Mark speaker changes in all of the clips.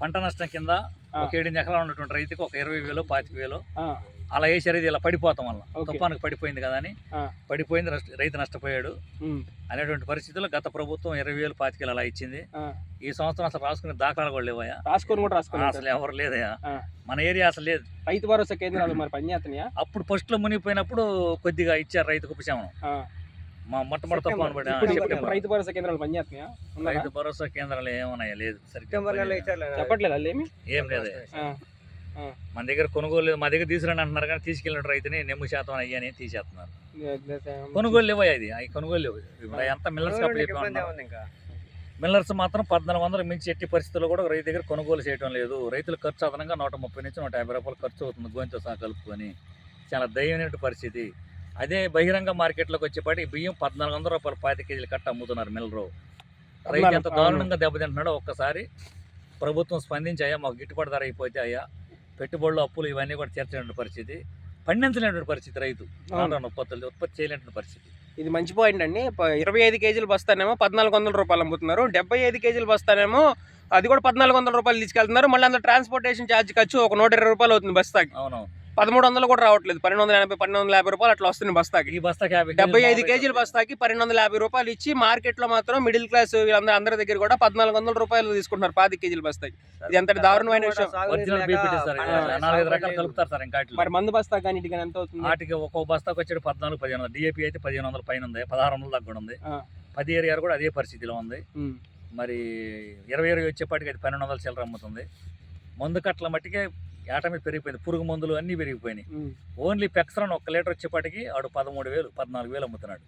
Speaker 1: పంట నష్టం కింద ఒక ఏడు ఎకరాలు ఉన్నటువంటి రైతుకి ఒక ఇరవై వేలు పాతిక వేలు అలా వేసారు ఇది ఇలా పడిపోతాం వల్ల. తుఫానికి పడిపోయింది కదా అని. పడిపోయింది రైతు నష్టపోయాడు అనేటువంటి పరిస్థితుల్లో గత ప్రభుత్వం ఇరవై వేలు పాతికలు అలా ఇచ్చింది. ఈ సంవత్సరం అసలు రాసుకునే దాఖలాలు కూడా లేవయ్యా.
Speaker 2: రాసుకొని కూడా రాసుకొని
Speaker 1: అసలు ఎవరు లేదయ్యా.
Speaker 2: ఆ.
Speaker 1: మన ఏరియా అసలు లేదు.
Speaker 2: రైతు భరోసా కేంద్రాలు మరి పనిచేస్తున్నాయా?
Speaker 1: అప్పుడు ఫస్ట్లో మునిగిపోయినప్పుడు కొద్దిగా ఇచ్చారు రైతుకు ఉపశమనం. మా మొట్టమొదటి.
Speaker 2: ఇప్పుడు రైతు భరోసా కేంద్రాలు పనిచేస్తున్నాయా?
Speaker 1: రైతు భరోసా కేంద్రాలు ఏమన్నాయా? లేదు
Speaker 2: చెప్పట్లేదు ఏమి?
Speaker 1: ఏం లేదు.
Speaker 2: ఆ,
Speaker 1: మన దగ్గర కొనుగోలు లేదు. మా దగ్గర తీసుకురండి అంటున్నారు కానీ తీసుకెళ్ళిన రైతుని నెమ్ము శాతం అయ్యని తీసేస్తున్నారు. కొనుగోలు లేవు ఇది? అవి కొనుగోలు లేవు. ఇప్పుడు అంతా మిల్లర్స్ మిల్లర్స్ మాత్రం పద్నాలుగు వందలు మించి ఎట్టి పరిస్థితుల్లో కూడా రైతు దగ్గర కొనుగోలు చేయడం లేదు. రైతుల ఖర్చు అదనంగా నూట ముప్పై నుంచి నూట యాభై రూపాయలు ఖర్చు అవుతుంది గోంతో సహా కలుపుకొని. చాలా దయమైన పరిస్థితి. అదే బహిరంగ మార్కెట్లోకి వచ్చేపాటి బియ్యం పద్నాలుగు వందల రూపాయలు పాతి కేజీలు కట్ట అమ్ముతున్నారు మిల్లరు రైతు ఎంత
Speaker 2: అవును.
Speaker 1: దారుణంగా దెబ్బతింటున్నాడో ఒక్కసారి ప్రభుత్వం స్పందించి అయ్యా మాకు గిట్టుబాటు ధర అయిపోతే అయ్యా పెట్టుబడులు అప్పులు ఇవన్నీ కూడా తీర్చలేని పరిస్థితి పండించలేనటువంటి పరిస్థితి రైతు.
Speaker 2: అవును.
Speaker 1: ఉత్పత్తులు ఉత్పత్తి చేయలేనటువంటి పరిస్థితి.
Speaker 2: ఇది మంచి పాయింట్ అండి. ఇరవై ఐదు కేజీలు బస్తానేమో పద్నాలుగు వందల రూపాయలు అమ్ముతున్నారు. డెబ్బై ఐదు కేజీలు బస్తానేమో అది కూడా పద్నాలుగు వందల రూపాయలు తీసుకెళ్తున్నారు. మళ్ళీ అందులో ట్రాన్స్పోర్టేషన్ ఛార్జ్ ఖర్చు ఒక నూట ఇరవై రూపాయలు అవుతుంది బస్తాకి.
Speaker 1: అవునవును.
Speaker 2: పదమూడు వందలు కూడా రావట్లేదు. పన్నెండు వందల ఎనభై పన్నెండు వందల యాభై రూపాయలు అట్లా వస్తుంది బస్తాకి.
Speaker 1: ఈ బస్తాకి యాభై
Speaker 2: డెబ్బై ఐదు
Speaker 1: కేజీలు
Speaker 2: బస్తాకి పన్నెండు వందల యాభై రూపాయలు ఇచ్చి మార్కెట్లో మాత్రం మిడిల్ క్లాస్ వీళ్ళందరూ అందరి దగ్గర కూడా పద్నాలుగు వందల రూపాయలు తీసుకుంటున్నారు పాతి కేజీల బస్తాకి. ఇది ఎంతటి దారుణమైన విషయం. మరి మందు బస్తా కానీ ఇటుగా ఎంత అవుతుంది?
Speaker 1: వాటికి ఒక్కో బస్తాకు వచ్చేది పద్నాలుగు పదిహేను వందలు. డిఏపి అయితే పదిహేను వందల పైన ఉంది. పదహారు వందల కూడా ఉంది. పది ఏరియా కూడా అదే పరిస్థితిలో ఉంది. మరి ఇరవై ఇరవై వచ్చేపాటికి అది పన్నెండు వందల చిల్లర అమ్ముతుంది. మందు కట్టల మట్టికే ఏట మీద పెరిగిపోయింది. పురుగు మందులు అన్నీ పెరిగిపోయినాయి. ఓన్లీ పెక్సరన్ ఒక్క లీటర్ వచ్చేపాటికి ఆడు పదమూడు వేలు పద్నాలుగు వేలు అమ్ముతున్నాడు.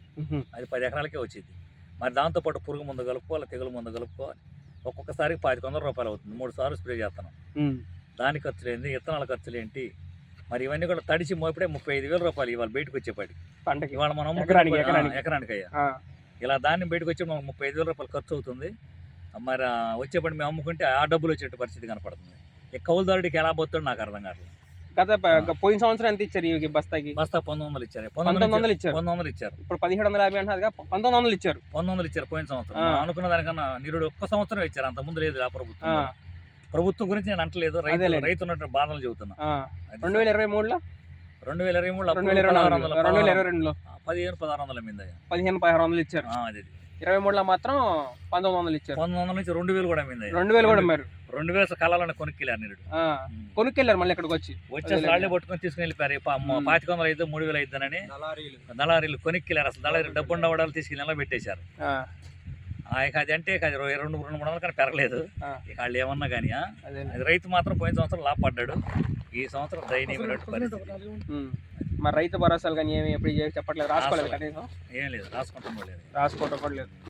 Speaker 1: అది పది ఎకరాలకే వచ్చింది. మరి దాంతోపాటు పురుగు మందు కలుపుకోవాలి తెగులు మందు కలుపుకోవాలి. ఒక్కొక్కసారికి పాతిక వందల రూపాయలు అవుతుంది. మూడు సార్లు స్ప్రే చేస్తున్నాం. దాని ఖర్చులు ఏంటి విత్తనాల ఖర్చులు ఏంటి మరి ఇవన్నీ కూడా తడిచి మోపిడే ముప్పై ఐదు వేల రూపాయలు ఇవాళ బయటకు వచ్చేపాటి
Speaker 2: పంటకి.
Speaker 1: ఇవాళ మనం
Speaker 2: ఎకరానికి,
Speaker 1: అయ్యా ఇలా దాన్ని బయటకు వచ్చి మనకు ముప్పై ఐదు వేల రూపాయలు ఖర్చు అవుతుంది. మరి వచ్చేపటి మేము అమ్ముకుంటే ఆ డబ్బులు వచ్చే పరిస్థితి కనపడుతుంది. ఈ కౌలుదారుడికి ఎలా పోతాడు నాకు అర్థం కావట్లేదు.
Speaker 2: గత ప- పోయిన సంవత్సరం ఎంత ఇచ్చారు ఈ బస్తాకి?
Speaker 1: బస్తా పంతొమ్మిది వందలు ఇచ్చారు.
Speaker 2: పంతొమ్మిది వందలు ఇచ్చారు.
Speaker 1: పంతొమ్మిది వందలు ఇచ్చారు.
Speaker 2: ఇప్పుడు పదిహేడు వందల యాభై అంటున్నారు కదా, పంతొమ్మిది వందలు ఇచ్చారు.
Speaker 1: పంతొమ్మిది వందలు ఇచ్చారు పోయిన సంవత్సరం.
Speaker 2: ఆ.
Speaker 1: మనం అనుకున్న దానికన్నా నిరుడు ఒక్క సంవత్సరం ఇచ్చారు. అంత ముందు లేదు ఆ ప్రభుత్వం.
Speaker 2: ఆ,
Speaker 1: ప్రభుత్వం గురించి నేను అంటలేదు. రైతు
Speaker 2: అదేలేండి.
Speaker 1: రైతు ఉన్నటువంటి బాధలు చెబుతున్నా.
Speaker 2: ఆ.
Speaker 1: అది
Speaker 2: రెండు వేల ఇరవై మూడులో?
Speaker 1: రెండు వేల ఇరవై మూడు
Speaker 2: రెండు వేల ఇరవై నాలుగులో రెండు. వేల ఇరవై రెండులో.
Speaker 1: పదిహేను పదహారు వందల మీద.
Speaker 2: పదిహేను పదహారు వందలు ఇచ్చారు.
Speaker 1: అది.
Speaker 2: ఇరవై మూడులో మాత్రం పంతొమ్మిది వందలు ఇచ్చారు.
Speaker 1: పంతొమ్మిది వందల నుంచి రెండు వేలు కూడా మీద
Speaker 2: రెండు వేలు కూడా మరి
Speaker 1: రెండు వేల కళాలను కొనుక్కెళ్ళారు
Speaker 2: ఆ, కొనుక్కెళ్ళారు మళ్ళీ ఇక్కడికి వచ్చి.
Speaker 1: వచ్చే రాళ్ళే పట్టుకొని తీసుకుని వెళ్ళిపోయారు. పాతిక వందలు అయితే మూడు వేలు అయిద్దానని దళారీలు కొనుక్కెళ్ళారు. అసలు దళారీలు డబ్బు ఉండవడాలు తీసుకెళ్ళి ఎలా పెట్టేశారు.
Speaker 2: ఆ,
Speaker 1: ఆ, ఇక అది అంటే ఇక అది రెండు రెండు మూడు వందలు కానీ పెరగలేదు. ఇక వాళ్ళు ఏమన్నా కానీ రైతు మాత్రం పోయిన సంవత్సరం లాభపడ్డాడు. ఈ సంవత్సరం దయనీయమైనటువంటి పరిస్థితి.
Speaker 2: మరి రైతు భరోసాలు కానీ ఏమి ఎప్పుడు చెప్పట్లేదు రాసుకోలేదు కనీసం?
Speaker 1: ఏం లేదు రాసుకుంటాం లేదు.
Speaker 2: రాసుకోవటం కూడా లేదు.